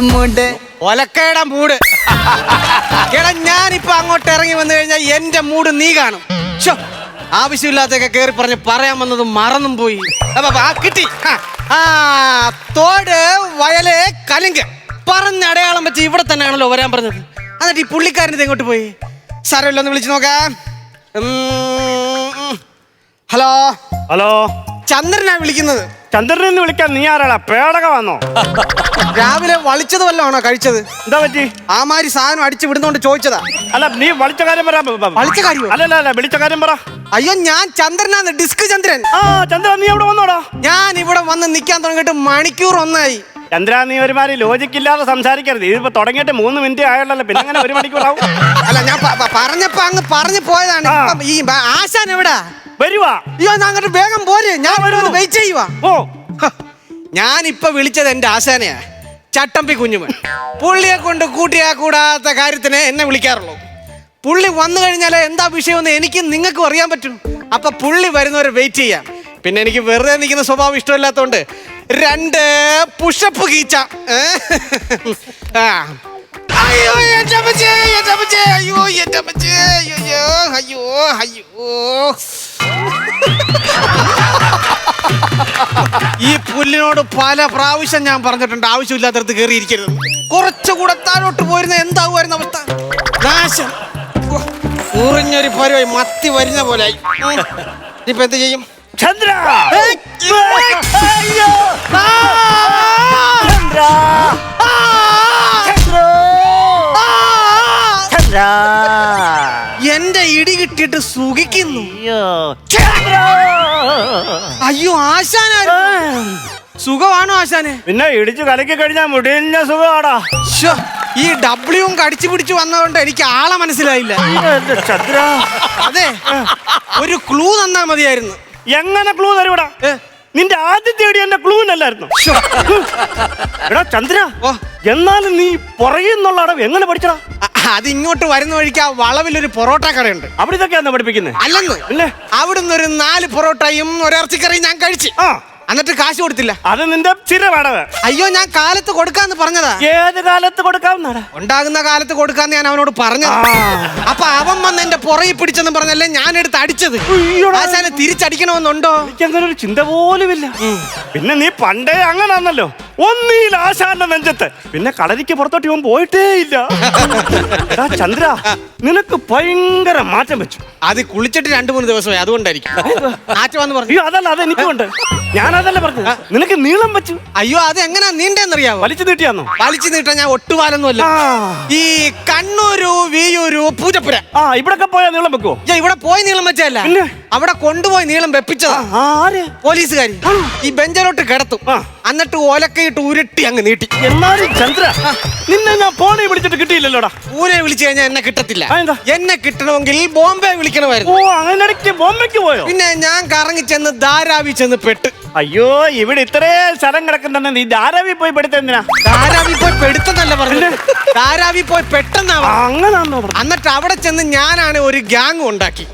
മൂട്. ഒലക്കയുടെ മൂട്. എടാ ഞാനിപ്പോ അങ്ങോട്ട് ഇറങ്ങി വന്നു കഴിഞ്ഞാൽ എന്റെ മൂട് നീ കാണും. ശ്ശോ, ആവശ്യമില്ലാത്തൊക്കെ കേറി പറഞ്ഞ് പറയാൻ വന്നത് മറന്നും പോയി. ആ കിട്ടി. ആ, തോട് വയൽ കലിങ്ക്. പറഞ്ഞ അടയാളം വെച്ച് ഇവിടെ തന്നെയാണല്ലോ വരാൻ പറഞ്ഞത്. എന്നിട്ട് ഈ പുള്ളിക്കാരൻ ഇത് എങ്ങോട്ട് പോയി? സാരമില്ല ഒന്ന് വിളിച്ചു നോക്കാ. ഉം, ഉം. ഹലോ? ഹലോ? ചന്ദ്രനാ വിളിക്കുന്നത്. ചന്ദ്രനെ എന്ന് വിളിക്കാൻ നീ ആരാടാ? പേടക വന്നോ രാവിലെ വളിച്ചത് വല്ലതാണോ കഴിച്ചത്? എന്താ പറ്റി? ആ മാതിരി സാധനം അടിച്ചു വിടുന്നോണ്ട് ചോദിച്ചതാ. അല്ല നീ വളിച്ച കാര്യം പറ വളിച്ച കാര്യം? അല്ലല്ല അല്ല വിളിച്ച കാര്യം പറ. അയ്യോ ഞാൻ ചന്ദ്രനാണ് ഡിസ്ക് ചന്ദ്രൻ. ആ ചന്ദ്ര നീ എവിടെ വന്നോടാ. ഞാൻ ഇവിടെ വന്ന് നിൽക്കാൻ തുടങ്ങിയിട്ട് മണിക്കൂർ ഒന്നായി. ചന്ദ്ര നീ ഒരുമാതിരി ലോജിക്ക് ഇല്ലാതെ സംസാരിക്കരുത്. ഇതിപ്പോ തുടങ്ങിയിട്ട് മൂന്ന് മിനിറ്റ് ആയല്ലോ പിന്നെ അങ്ങനെ ഒരു മണിക്കൂറാവും. അല്ല ഞാൻ പറഞ്ഞപ്പോ അങ്ങ് പറഞ്ഞു പോയതാണ്. ഈ ആശാൻ എവിടാ? വരുവാ. അയ്യോ ഞാൻ അങ്ങോട്ട് വേഗം പോരെ. ഞാൻ. വെയിറ്റ് ചെയ്യുവാ. ഓ ഞാൻ ഇപ്പൊ വിളിച്ചത് എന്റെ ആശാനയാ. ചട്ടമ്പി കുഞ്ഞുമൻ. പുള്ളിയെ കൊണ്ട് കൂട്ടിയാ കൂടാത്ത കാര്യത്തിന് എന്നെ വിളിക്കാറുള്ളൂ. പുള്ളി വന്നു കഴിഞ്ഞാൽ എന്താ വിഷയമെന്ന് എനിക്കും നിങ്ങൾക്കും അറിയാൻ പറ്റും. അപ്പൊ പുള്ളി വരുന്നവരെ വെയിറ്റ് ചെയ്യാം. പിന്നെ എനിക്ക് വെറുതെ നിൽക്കുന്ന സ്വഭാവം ഇഷ്ടമില്ലാത്തതുകൊണ്ട് രണ്ട് പുഷപ്പ് കീച്ച? ആ. അയ്യോ അമ്മച്ചേ, അമ്മച്ചേ, അയ്യോ അമ്മച്ചേ, അയ്യോ അയ്യോ അയ്യോ. ഈ പുല്ലിനോട് പല പ്രാവശ്യം ഞാൻ പറഞ്ഞിട്ടുണ്ട് ആവശ്യമില്ലാത്തടത്ത് കയറിയിരിക്കരുത് കുറച്ചുകൂടെ താഴോട്ട് പോയിരുന്ന എന്താകുമായിരുന്നു അവസ്ഥ? നാശം. ഓ, മുറിഞ്ഞൊരു പരുവായി മത്തി വരുന്ന പോലെ ഇപ്പൊ എന്ത് ചെയ്യും? ചന്ദ്ര! ചന്ദ്ര! ഇടി കിട്ടിയിട്ട് സുഖിക്കുന്നു. അയ്യോ. അയ്യോ ആശാനാ സുഖമാണോ ആശാനെ? പിന്നെ ഇടിച്ചു കലക്കി കഴിഞ്ഞാൽ മുടിഞ്ഞ സുഖമാടാ. ശ്ശോ, ഈ ഡബ്ല്യൂം കടിച്ചു പിടിച്ചു വന്നതുകൊണ്ട് എനിക്ക് ആളെ മനസ്സിലായില്ല. എന്റെ ചന്ദ്ര. അതെ ഒരു ക്ലൂ തന്നാ മതിയായിരുന്നു. എങ്ങനെ ക്ലൂ തരൂടാ? ഏ, നിന്റെ ആദ്യത്തെ ഇടി എന്റെ ക്ലൂവിനല്ലായിരുന്നു ശ്ശോ, എടാ ചന്ദ്ര ഓ. എന്നാലും നീ പുറകെന്നുള്ള അടവ് എങ്ങനെ പഠിച്ചടാ? അ- അത് ഇങ്ങോട്ട് വരുന്ന വഴിക്ക് ആ വളവിലൊരു പൊറോട്ട കടയുണ്ട് അവിടെ ഇതൊക്കെ പഠിപ്പിക്കുന്നത് അല്ലെന്ന്. അല്ലേ അവിടുന്ന് ഒരു നാല് പൊറോട്ടയും ഒരിറച്ചിക്കറിയും ഞാൻ കഴിച്ചു. ആ. എന്നിട്ട് കാശ് കൊടുത്തില്ല. അത് നിന്റെ സ്ഥിരമാണത് അയ്യോ ഞാൻ കാലത്ത് കൊടുക്കാന്ന് പറഞ്ഞതാ. ഏത് കാലത്ത് കൊടുക്കാവുന്നടാ? ഉണ്ടാകുന്ന കാലത്ത് കൊടുക്കാന്ന് ഞാൻ അവനോട് പറഞ്ഞത്. അപ്പൊ അവൻ വന്ന് എന്റെ പുറകെ പിടിച്ചെന്ന് പറഞ്ഞല്ലേ ഞാൻ എടുത്ത് അടിച്ചത്. ആശാനെ തിരിച്ചടിക്കണമെന്നുണ്ടോ? എനിക്കങ്ങനെ ഒരു ചിന്ത ഇല്ല പിന്നെ നീ പണ്ടേ അങ്ങനാന്നല്ലോ. ഒന്നീൽ ആശാന്റെ നെഞ്ചത്ത്. പിന്നെ കളരിക്ക് പുറത്തോട്ട് ഇവൻ പോയിട്ടേ ഇല്ല. എടാ ചന്ദ്ര നിനക്ക് ഭയങ്കര മാറ്റം വെച്ചു അത് കുളിച്ചിട്ട് രണ്ടു മൂന്ന് ദിവസമായി അതുകൊണ്ടായിരിക്കും. ആറ്റ വന്ന് പറഞ്ഞു. അയ്യോ അതല്ല അത് എനിക്കുണ്ട് അതല്ല പറഞ്ഞത്. നിനക്ക് നീളം വെച്ചു അയ്യോ അത് എങ്ങനെ നീണ്ടെന്നറിയാവോ? വലിച്ചു നീട്ടിയാന്നോ? വലിച്ചു നീട്ടാൻ ഞാൻ ഒട്ടുപാലൊന്നുമല്ല അല്ല ഈ കണ്ണൂരു വിയൂരു പൂജപ്പുര. ആ ഇവിടൊക്കെ പോയാ നീളം വെക്കുവോ? ഞാൻ ഇവിടെ പോയി നീളം വെച്ചല്ല? അവിടെ കൊണ്ടുപോയി നീളം വെപ്പിച്ചതാ. ആര്? പോലീസുകാരി. ഈ ബെഞ്ചലോട്ട് കിടത്തും. എന്നിട്ട് ഓലക്കയിട്ട് ഉരുട്ടി അങ്ങ് നീട്ടി. എന്നാലും ചന്ദ്ര നിന്നെ ഞാൻ ഫോണിൽ വിളിച്ചിട്ട് കിട്ടിയില്ലല്ലോടാ? ഊരെ വിളിച്ചു കഴിഞ്ഞാൽ എന്നെ കിട്ടത്തില്ല. അതെന്താ? എന്നെ കിട്ടണമെങ്കിൽ ബോംബെ ഓ വിളിക്കണമായിരുന്നു അങ്ങനെ ബോംബെക്ക് പോയോ? പിന്നെ ഞാൻ കറങ്ങി ചെന്ന് ധാരാവി ചെന്ന് പെട്ട്. അയ്യോ ഇവിടെ ഇത്രയും സ്ഥലം കിടക്കുന്നുണ്ട് നീ ധാരാവി പോയി പെടുത്തെന്തിനാ ധാരാവി പോയി പെടുത്തെന്നല്ല പറഞ്ഞു ധാരാവി പോയി പെട്ടെന്നാ അങ്ങനാണോ. എന്നിട്ട് അവിടെ ചെന്ന് ഞാനാണ് ഒരു ഗ്യാങ് ഉണ്ടാക്കി.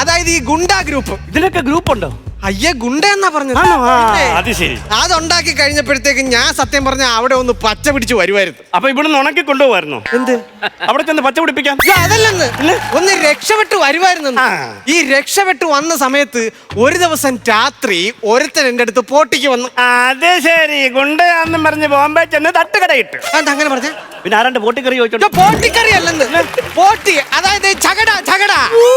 അതായത് ഈ ഗുണ്ടാ ഗ്രൂപ്പ്. ഇതിനൊക്കെ ഗ്രൂപ്പ് ഉണ്ടോ അയ്യേ ഗുണ്ട എന്നാ പറഞ്ഞത്? ആണോ? ആ, പിന്നെ അത് ശരി. അതുണ്ടാക്കി കഴിഞ്ഞപ്പോഴത്തേക്ക് ഞാൻ സത്യം പറഞ്ഞ അവിടെ ഒന്ന് പച്ച പിടിച്ച് വരുമായിരുന്നു അപ്പൊ ഇവിടുന്ന് ഉണക്കി കൊണ്ടുപോവായിരുന്നു? എന്ത്? അവിടെ ചെന്ന് പച്ച പിടിപ്പിക്കാൻ? അയ്യോ, അതല്ലെന്ന്. ഒന്ന് രക്ഷപ്പെട്ട് വരുമായിരുന്നു ആ. ഈ രക്ഷപ്പെട്ട് വന്ന സമയത്ത് ഒരു ദിവസം രാത്രി ഒരുത്തൻ എന്റെ അടുത്ത് പോട്ടിക്ക് വന്നു അത് ശരി. ഗുണ്ടയാന്നും പറഞ്ഞ് ബോംബെ ചെന്ന് തട്ടുകടയിട്ട്. എന്താ അങ്ങനെ പറഞ്ഞ? പിന്നെ ആരാണ്ട് പോട്ടിക്കറി ചോദിച്ചോണ്ട്. പോട്ടിക്കറി അല്ലെന്ന്. പോട്ടി അതായത് ചകട ചകട. ഓ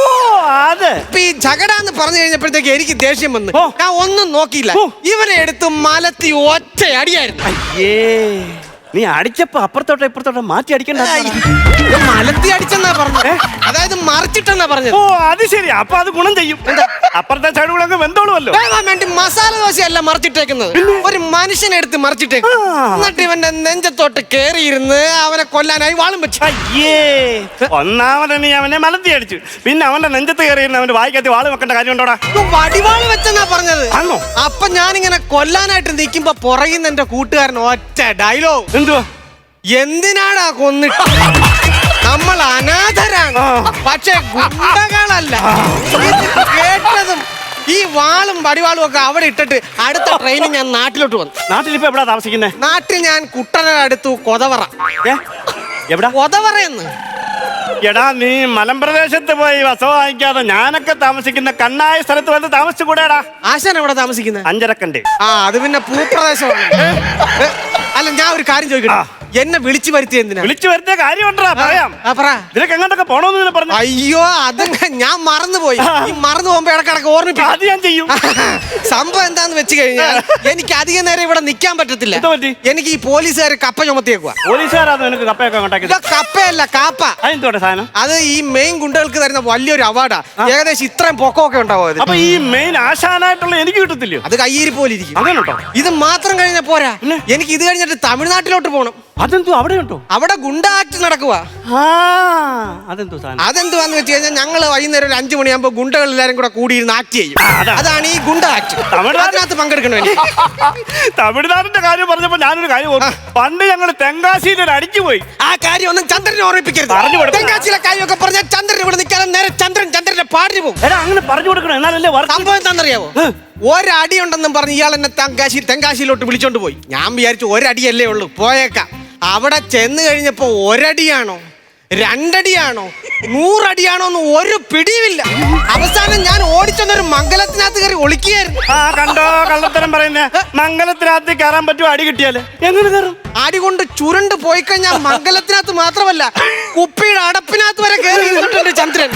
അത്. ഈ ചകട എന്ന് പറഞ്ഞു കഴിഞ്ഞപ്പോഴത്തേക്ക് എനിക്ക് ദേഷ്യം വന്നു ഓ. ഞാൻ ഒന്നും നോക്കിയില്ല ഓ. ഇവനെ എടുത്ത് മലത്തി ഒറ്റ അടിയായിരുന്നു അയ്യേ നീ അടിച്ചപ്പോ അപ്പുറത്തോട്ടോ ഇപ്പുറത്തോട്ടോ മാറ്റി അടിക്കണ്ട. ഇത് മലത്തി അടിച്ചെന്നാ പറഞ്ഞത്. അതായത് മറിച്ചിട്ടെന്നാ പറഞ്ഞത്. ഓ അത് ശരി. അപ്പൊ അത് ഗുണം ചെയ്യും. അപ്പുറത്തെ സൈഡുകളൊക്കെ വെന്തോളുമല്ലോ. വേവാൻ വേണ്ടി മസാല ദോശയല്ല മറിച്ചിട്ടേക്കുന്നത്. ഒരു മനുഷ്യനെ എടുത്ത് മറിച്ചിട്ടേക്കും. എന്നിട്ട് ഇവന്റെ നെഞ്ചത്തോട്ട് കേറിയിരുന്ന് അവനെ കൊല്ലാനായി വാളും വെച്ചു. അയ്യേ. ഒന്നാമത് നീ അവനെ മലത്തി അടിച്ചു. പിന്നെ അവന്റെ നെഞ്ചത്ത് കയറിയിരുന്ന അവന്റെ വായിക്കത്തി വാൾ വെക്കേണ്ട കാര്യം ഉണ്ടോടാ വടിവാൾ വെച്ചെന്നാ പറഞ്ഞത്. ആണോ? അപ്പൊ ഞാനിങ്ങനെ കൊല്ലാനായിട്ട് നിൽക്കുമ്പോ പുറകിന്ന് എന്റെ കൂട്ടുകാരൻ ഒറ്റ ഡയലോഗ് എന്തുവാ? എന്തിനാടാ കൊന്നിട്ട് നമ്മൾ അനാഥരാണ്. പക്ഷെ ഗുണ്ടകളല്ല. കേട്ടതും ഈ വാളും വടിവാളും ഒക്കെ അവിടെ ഇട്ടിട്ട് അടുത്ത ട്രെയിനിൽ ഞാൻ നാട്ടിലോട്ട് വന്നു. നാട്ടിൽ നാട്ടിലിപ്പോ എവിടെ താമസിക്കുന്നത് നാട്ടിൽ ഞാൻ കുട്ടനടുത്തു കൊതവറ. കൊതവറ എന്ന്. കൊതവറയെന്ന് എടാ നീ മലമ്പ്രദേശത്ത് പോയി വസവ വാങ്ങിക്കാതെ ഞാനൊക്കെ താമസിക്കുന്ന കണ്ണായ സ്ഥലത്ത് വന്ന് താമസിച്ചു കൂടെടാ ആശാൻ എവിടെ താമസിക്കുന്നത് അഞ്ചരക്കണ്ടേ. ആ അത് പിന്നെ ഭൂപ്രദേശമാണ് ഏ, അല്ല ഞാൻ ഒരു കാര്യം ചോദിക്കട്ടെ? എന്നെ വിളിച്ചു വരുത്തി എന്തിനാ? വിളിച്ചു വരുത്തിയ കാര്യമുണ്ടാ പറയാം. ആ, പറ. നിനക്ക് എങ്ങോട്ടൊക്കെ പോണോന്ന് ഇങ്ങനെ പറഞ്ഞു. അയ്യോ അത് ഞാൻ മറന്നുപോയി. ഈ മറന്നു പോകുമ്പോ ഇടക്കിടക്ക് ഓർമ്മിപ്പിക്കും. അത് ഞാൻ ചെയ്യും. സംഭവം എന്താന്ന് വെച്ച് കഴിഞ്ഞാൽ എനിക്ക് അധികം നേരം ഇവിടെ നിൽക്കാൻ പറ്റത്തില്ല. എന്താ പറ്റി? എനിക്ക് ഈ പോലീസുകാർ കപ്പ ചുമത്തിയേക്കുക പോലീസുകാരാണ് നിനക്ക് കപ്പയൊക്കെ കപ്പയല്ല കാപ്പ. സാധനം? അത് ഈ മെയിൻ ഗുണ്ടകൾക്ക് തരുന്ന വലിയൊരു അവാർഡാ ഏകദേശം ഇത്രയും പൊക്കമൊക്കെ ഉണ്ടാവും അതിന്. അപ്പൊ ഈ മെയിൻ ആശാനായിട്ടുള്ള എനിക്ക് കിട്ടത്തില്ലയോ? അത് കയ്യേരി പോലെ ഇരിക്കും അങ്ങനെ ഉണ്ടോ? ഇത് മാത്രം കഴിഞ്ഞ പോരാ. പിന്നെ? എനിക്ക് ഇത് കഴിഞ്ഞിട്ട് തമിഴ്നാട്ടിലോട്ട് പോകണം അതെന്തോ അവിടെ ഉണ്ടോ? അവിടെ ഗുണ്ട ആക്ട് നടക്കുക ആ അതെന്തോ സാധനം? അതെന്തുവാന്ന് വെച്ച് കഴിഞ്ഞാൽ ഞങ്ങൾ വൈകുന്നേരം ഒരു അഞ്ചു മണിയാകുമ്പോൾ ഗുണ്ടകൾ എല്ലാരും കൂടെ കൂടിയിരുന്ന് ആക്ട് ചെയ്യും. അതാണ് ഈ ഗുണ്ട ആക്ട് തമിഴ്നാടിനകത്ത് അതിനകത്ത് പങ്കെടുക്കണം തമിഴ്നാടിന്റെ കാര്യം പറഞ്ഞപ്പോ ഞാനൊരു കാര്യം ഓർത്തു. പണ്ട് ഞങ്ങൾ തെങ്കാശിയിൽ ഒരു അടിച്ചു പോയി. ആ കാര്യം ഒന്നും ചന്ദ്രനെ ഓർമ്മിപ്പിക്കരുത്. പറഞ്ഞു കൊടുക്കണം. തെങ്കാശിയിലെ കാര്യമൊക്കെ പറഞ്ഞാൽ ചന്ദ്രൻ ഇവിടെ നിൽക്കാതെ നേരെ ചന്ദ്രൻ ചന്ദ്രന്റെ പാടി പോകും. എടാ അങ്ങനെ പറഞ്ഞു കൊടുക്കണം. എന്നാലല്ലേ വർക്ക് സംഭവം എന്താണെന്നറിയാവോ? ഒരടി ഉണ്ടെന്നും പറഞ്ഞ് ഇയാൾ എന്നെ തെങ്കാശി തെങ്കാശിയിലോട്ട് വിളിച്ചോണ്ട് പോയി. ഞാൻ വിചാരിച്ചു ഒരടിയല്ലേ ഉള്ളൂ. പോയേക്കാം. അവിടെ ചെന്ന് കഴിഞ്ഞപ്പോ ഒരടിയാണോ? രണ്ടടിയാണോ? നൂറടിയാണോ എന്ന് ഒരു പിടിയുമില്ല. അവസാനം ഞാൻ ഓടിച്ചെന്നൊരു മംഗലത്തിനകത്ത് കയറി ഒളിക്കുകയായിരുന്നു. ആ കണ്ടോ കള്ളത്തരം പറയുന്നേ? മംഗലത്തിനകത്ത് കയറാൻ പറ്റുമോ? അടി കിട്ടിയാൽ. എങ്ങനെ കയറും. അടി കൊണ്ട് ചുരുണ്ട് പോയി കഴിഞ്ഞാൽ മംഗലത്തിനകത്ത് മാത്രമല്ല കുപ്പിയുടെ അടപ്പിനകത്ത് വരെ കയറി ഇരുന്നിട്ടുണ്ട് ചന്ദ്രൻ.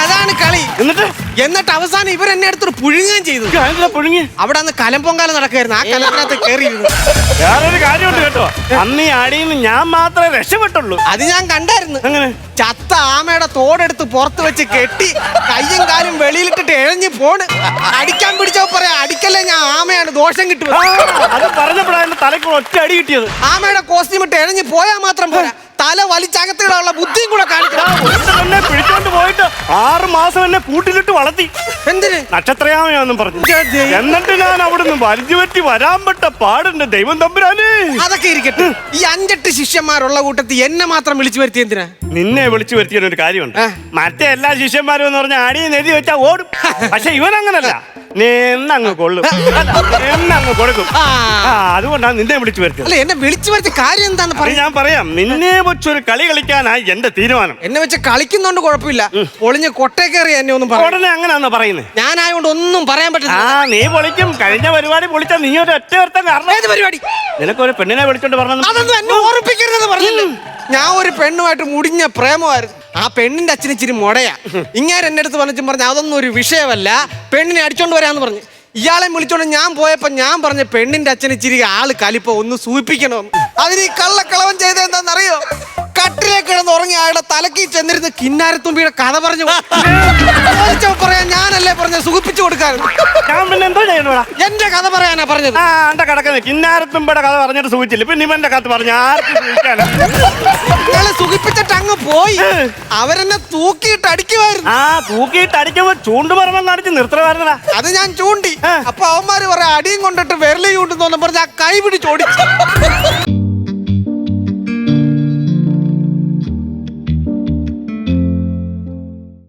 അതാണ് കളി. എന്നിട്ട്? എന്നിട്ട് അവസാനം ഇവർ എന്നെ അടുത്തൊരു പുഴുങ്ങുകയും ചെയ്തു. പുഴുങ്ങി? അവിടെ അന്ന് കലമ്പൊങ്കാലം നടക്കായിരുന്നു ആ കലത്തിനകത്ത് കയറിയിരുന്നു വേറൊരു കാര്യമുണ്ട് കേട്ടോ. അന്ന് ഈ അടിയിൽ നിന്ന് ഞാൻ മാത്രമേ രക്ഷപ്പെട്ടുള്ളൂ. അത് ഞാൻ കണ്ടായിരുന്നു. അങ്ങനെ ചത്ത ആമയുടെ തോടെടുത്ത് പുറത്ത് വെച്ച് കെട്ടി കയ്യും കാലും വെളിയിലിട്ടിട്ട് എഴഞ്ഞു പോണ്. അടിക്കാൻ പിടിച്ചോ പറയാ അടിക്കല്ലേ ഞാൻ ആമയാണ് ദോഷം കിട്ടും അത് പറഞ്ഞപ്പോഴാണ് തലക്കുള്ള ഒറ്റ അടി കിട്ടിയത്. ആമയുടെ കോസ്റ്റ്യൂം ഇട്ട് എഴഞ്ഞു പോയാൽ മാത്രം പോരാ. തല വലിച്ചകത്തിടാനുള്ള ബുദ്ധിയും കൂടെ കാണിക്കണം. എന്നെ പിടിച്ചോണ്ട് പോയിട്ട് ആറ് മാസം എന്നെ കൂട്ടിലിട്ട് വളർത്തി. എന്തിന്? നക്ഷത്രയാമയാന്നും പറഞ്ഞു. എന്നിട്ട് ഞാൻ അവിടുന്ന് വലിച്ചു പറ്റി വരാൻ പെട്ട പാടുണ്ട് ദൈവം തമ്പുരാനേ. അതൊക്കെ ഇരിക്കട്ടെ. ഈ അഞ്ചെട്ട് ശിഷ്യന്മാരുള്ള കൂട്ടത്തിൽ എന്നെ മാത്രം വിളിച്ചു വരുത്തി എന്തിനാ? നിന്നെ വിളിച്ചു വരുത്തിയ ഒരു കാര്യമുണ്ട് മറ്റേ എല്ലാ ശിഷ്യന്മാരും എന്ന് പറഞ്ഞാൽ അടിയെ എഴുതി വെച്ചാൽ ഓടും. പക്ഷെ ഇവൻ അങ്ങനല്ല നിന്നങ്ങ് കൊള്ളും. നിന്നങ്ങ് കൊടുക്കും. ആ. ആ അതുകൊണ്ടാണ് നിന്നെ വിളിച്ചു വരുത്തിയത്. അല്ല എന്നെ വിളിച്ചു വരുത്തി കാര്യം എന്താന്ന് അത് പറയാ. ഞാൻ പറയാം. നിന്നെ വെച്ചൊരു കളി കളിക്കാനായി എന്റെ തീരുമാനം. എന്നെ വെച്ച് കളിക്കുന്നോണ്ട് കുഴപ്പമില്ല. പൊളിഞ്ഞ് കൊട്ടേ കയറി എന്നെ ഒന്നും പറയാം. ഉടനെ അങ്ങനെയാന്ന് പറയുന്നത് ഞാനായോണ്ട് ഒന്നും പറയാൻ പറ്റില്ല. ആ നീ പൊളിക്കും. കഴിഞ്ഞ പരിപാടി പൊളിച്ച നീ ഒരു ഒറ്റ ഒരുത്തൻ കാരണം. ഏത് പരിപാടി? നിനക്കൊരു പെണ്ണിനെ വിളിച്ചോണ്ട് പറഞ്ഞു അതൊന്നും എന്നെ ഓർമ്മിപ്പിക്കരുതെന്ന് പറഞ്ഞില്ല? ഞാൻ ഒരു പെണ്ണുമായിട്ട് മുടിഞ്ഞ പ്രേമമായിരുന്നു. ആ പെണ്ണിന്റെ അച്ഛൻ ഇച്ചിരി മുടയാ. ഇങ്ങനെ എന്റെ അടുത്ത് വന്നിച്ചും പറഞ്ഞു അതൊന്നും ഒരു വിഷയമല്ല. പെണ്ണിനെ അടിച്ചോണ്ട് വരാന്ന് പറഞ്ഞു. ഇയാളെ വിളിച്ചോണ്ട് ഞാൻ പോയപ്പോ ഞാൻ പറഞ്ഞ പെണ്ണിന്റെ അച്ഛൻ ഇച്ചിരി ആൾ കലിപ്പോ ഒന്ന് സൂചിപ്പിക്കണമെന്ന് അതിന് ഈ കള്ളക്കളവൻ ചെയ്ത എന്താണെന്നറിയോ? കട്ടിലെ കിടന്ന് ഉറങ്ങി അയാളുടെ തലക്കി ചെന്നിരുന്ന് കിന്നാരത്തുമ്പിയുടെ കഥ പറഞ്ഞു. പറയാൻ ഞാനല്ലേ പറഞ്ഞ സുഖിപ്പിച്ചു കൊടുക്കാൻ. ഞാൻ പിന്നെ എന്തോ ചെയ്യണോടാ? എന്റെ കഥ പറയാനാ പറഞ്ഞത്. ആ അണ്ട കിടക്കുന്നത് കിന്നാരത്തുമ്പടെ കഥ പറഞ്ഞിട്ട് സൂചിച്ചില്ല പിന്നെ ഇവന്റെ കഥ പറഞ്ഞു ആർക്കും സൂചിക്കാനാ സുഖിപ്പിച്ചിട്ട് അങ്ങ് പോയി. അവരെന്നെ തൂക്കിയിട്ട് അടിക്കുമായിരുന്നു ആ തൂക്കിയിട്ട് അടിക്കുമ്പോ ചൂണ്ടുപറമ്പം അടിച്ച് നിർത്തണമായിരുന്നടാ. അത് ഞാൻ ചൂണ്ടി. അപ്പൊ അവന്മാര് പറയാ അടിയും കൊണ്ടിട്ട് വിരലി ചൂണ്ടെന്ന് പറഞ്ഞ ആ കൈ പിടിച്ചോടിച്ചു